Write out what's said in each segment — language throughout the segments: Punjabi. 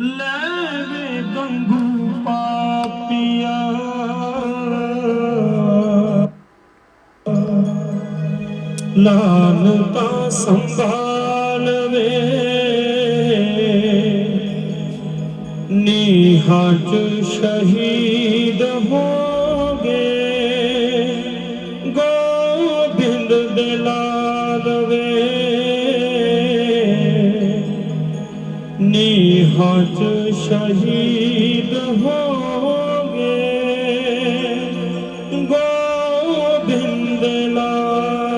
ਲੈ ਵੇ ਗੰਗੂ ਪਾਪੀਆ। ਲਾਨਤਾ ਸੰਭਾਲ ਵੇ ਨੀਹਾਂ ਸ਼ਹੀਦ ਹੋ ਗਏ ਗੋਬਿੰਦ ਦੇ ਲਾਲ ਵੇ ਨੀਹਾਂ ਸ਼ਹੀਦ ਹੋ ਗਏ ਗੋਬਿੰਦ ਲਾਲ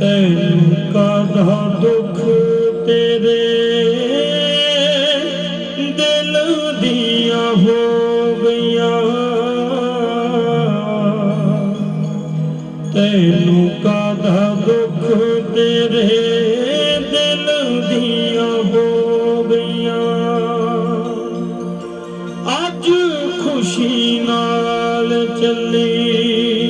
ਤੈਨੂੰ ਕਾਦਾ ਦੁੱਖ ਤੇਰੇ? ਦਿਲ ਦੀਆਂ ਹੋ ਗਈਆਂ ਤੈਨੂੰ ਕਾਦਾ ਦੁੱਖ ਤੇਰੇ? ਦਿਲ ਦੀਆਂ ਹੋ ਗਈਆਂ ਅੱਜ ਖੁਸ਼ੀ ਨਾਲ ਚੱਲੀ।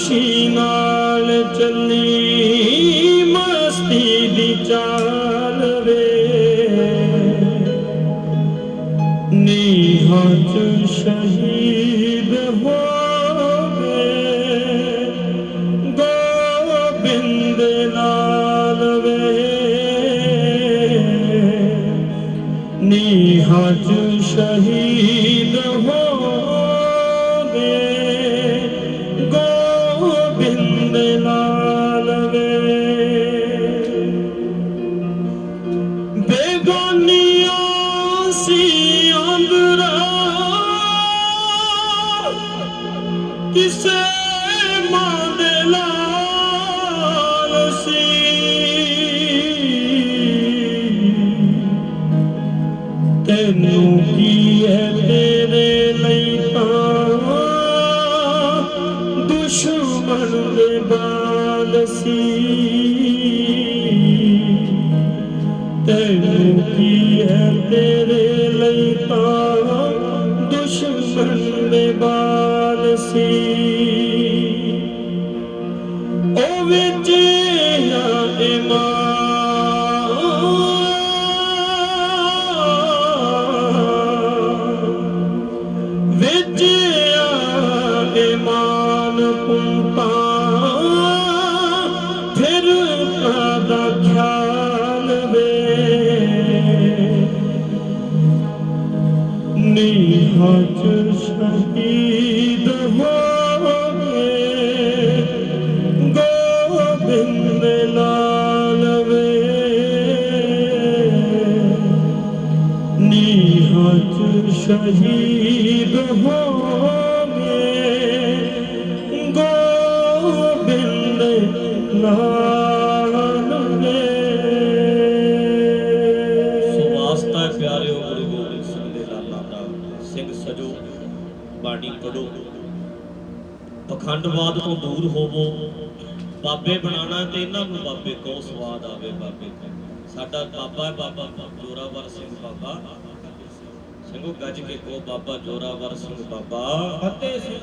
ਖੁਸ਼ੀ ਨਾਲ ਚੱਲੀ ਮਸਤੀ ਦੀ ਚਾਲ ਵੇ ਨੀਹਾਂ ਚ ਸ਼ਹੀਦ ਹੋ ਗਏ ਗੋਬਿੰਦ ਨਾਲ ਵੇ ਨੀਹਾਂ ਚ ਸ਼ਹੀਦ ਹੋ ਕਿਸੇ ਮਾਂ ਦੇ ਲਾਲ ਸੀ ਤੈਨੂੰ ਕੀ ਹੈ ਤੇਰੇ ਲਈ ਤਾਂ ਦੁਸ਼ਮਣ ਦੇ ਬਾਲ ਸੀ ਤੈਨੂੰ ਕੀ ਹੈ ਤੇਰੇ ਲਈ ਤਾਂ ਦੁਸ਼ਮਣ ਦੇ ਬਾਲ ਸੀ। ਉਹ ਵਿੱਚ ਇਮਾਨ। ਵਿੱਚ ਨੀਹਾਂ ਚ ਸ਼ਹੀਦ ਹੋ ਗਏ ਗੋਬਿੰਦ ਪਿਆਰਿਓ ਗੁਰੂ ਗੋਬਿੰਦ ਸਿੰਘ ਦੇ ਲਾਲਾਂ ਦਾ, ਸਿੰਘ ਸਜੋ, ਬਾਣੀ ਪੜੋ ਪਖੰਡਵਾਦ ਤੋਂ ਦੂਰ ਹੋਵੋ, ਬਾਬੇ ਬਣਾਣਾ ਤੇ ਇਹਨਾਂ ਨੂੰ ਬਾਬੇ ਕੋ ਸਵਾਦ ਆਵੇ ਬਾਬੇ ਸਾਡਾ ਬਾਬਾ ਹੈ ਬਾਬਾ ਜੋਰਾਵਰ ਸਿੰਘ ਬਾਬਾ। ਸਿੰਘੋ ਗੱਜ ਕੇ ਕੋ ਬਾਬਾ ਜੋਰਾਵਰ ਸਿੰਘ ਬਾਬਾ। ਫਤਿਹ ਸਿੰਘ।